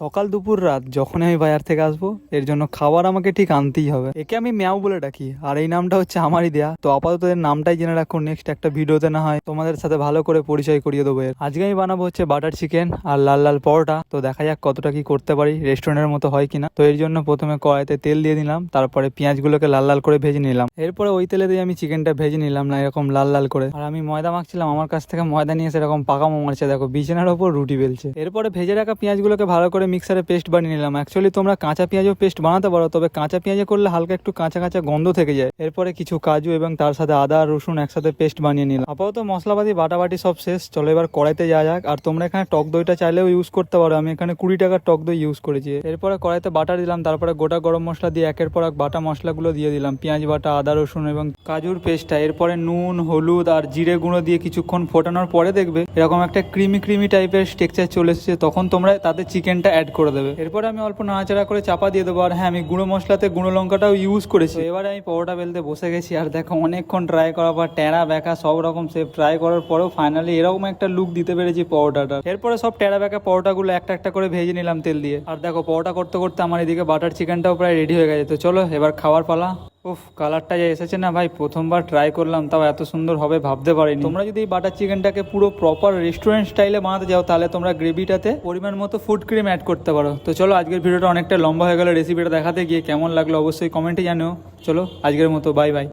সকাল দুপুর রাত যখনই আমি বাজার থেকে আসব, এর জন্য খাবার আমাকে ঠিক আনতেই হবে। একে আমি ম্যাও বলে ডাকি, আর এই নামটা হচ্ছে আমারই দেয়া। তো আপাতত এর নামটাই জেনে রাখো নেক্সট একটা ভিডিওতে না হয় তোমাদের সাথে ভালো করে পরিচয় করিয়ে দেবো এর। আজকে আমি বানাবো হচ্ছে বাটার চিকেন আর লাল লাল পরোটা। তো দেখা যাক কতটা কি করতে পারি রেস্টুরেন্টের মতো হয় কিনা। তো এর জন্য প্রথমে কড়াইতে তেল দিয়ে দিলাম, তারপরে পেঁয়াজগুলোকে লাল লাল করে ভেজে নিলাম। এরপরে ওই তেলে দিয়ে আমি চিকেনটা ভেজে নিলাম না এরকম লাল লাল করে। আর আমি ময়দা মাখছিলাম, আমার কাছ থেকে ময়দা নিয়ে এসে সেরকম পাকা মারছে দেখো, বিছানার ওপর রুটি বেলছে। এরপরে ভেজে রাখা পেঁয়াজগুলোকে ভালো করে মিক্সারে পেস্ট বানিয়ে নিলাম। অ্যাকচুয়ালি তোমরা কাঁচা পেঁয়াজও পেস্ট বানাতে পারো, তবে কাঁচা পেঁয়াজে করলে হালকা একটু কাঁচা কাঁচা গন্ধ থেকে যায়। এরপরে কিছু কাজু এবং তার সাথে আদা, রসুন একসাথে পেস্ট বানিয়ে নিলাম। আপাতত মশলাপাতি, বাটাবাটি সব শেষ, চলো এবার কড়াইতে যাওয়া যাক। আর তোমরা এখানে টক দইটা চাইলেও ইউজ করতে পারো, আমি এখানে কুড়ি টাকার টক দই ইউজ করেছি। এরপরে কড়াইতে বাটার দিলাম, তারপরে গোটা গরম মশলা দিয়ে একের পর এক বাটা মশলাগুলো দিয়ে দিলাম। পেঁয়াজ, বাটা, আদা, রসুন এবং কাজুর পেস্টটা এরপরে নুন, হলুদ আর জিরে গুঁড়ো দিয়ে কিছুক্ষণ ফোটানোর পরে দেখবে এরকম একটা ক্রিমি ক্রিমি টাইপের টেক্সচার চলে এসেছে। তখন তোমরা তাতে চিকেনটা অ্যাড করে দেবে। এরপরে আমি অল্প নাড়াচাড়া করে চাপা দিয়ে দেবো। আর হ্যাঁ আমি গুঁড়ো মশলাতে গুঁড়ো লঙ্কাটাও ইউজ করেছি। এবারে আমি পরোটা বেলতে বসে গেছি। আর দেখো অনেকক্ষণ ট্রাই করার পর টেরা ব্যাকা সব রকম সেপ ট্রাই করার পরেও ফাইনালি এরকম একটা লুক দিতে পেরেছি পরোটাটা এরপরে সব টেরা ব্যাকা পরোটাগুলো একটা একটা করে ভেজে নিলাম তেল দিয়ে। আর দেখো পরোটা করতে করতে আমার এদিকে বাটার চিকেনটাও প্রায় রেডি হয়ে গেছে। তো চলো এবার খাওয়ার পালা। উফ, কালারটা যে এসেছে না ভাই, প্রথমবার ট্রাই করলাম, তাও এত সুন্দর হবে, ভাবতে পারিনি। তোমরা যদি এই বাটার চিকেনটাকে পুরো প্রপার রেস্টুরেন্ট স্টাইলে বানাতে যাও, তাহলে তোমরা গ্রেভিটাতে পরিমাণ মতো ফুড ক্রিম অ্যাড করতে পারো। তো চলো, আজকের ভিডিওটা অনেকটা লম্বা হয়ে গেলো রেসিপিটা দেখাতে গিয়ে কেমন লাগল অবশ্যই কমেন্টে জানো চলো, আজকের মতো বাই বাই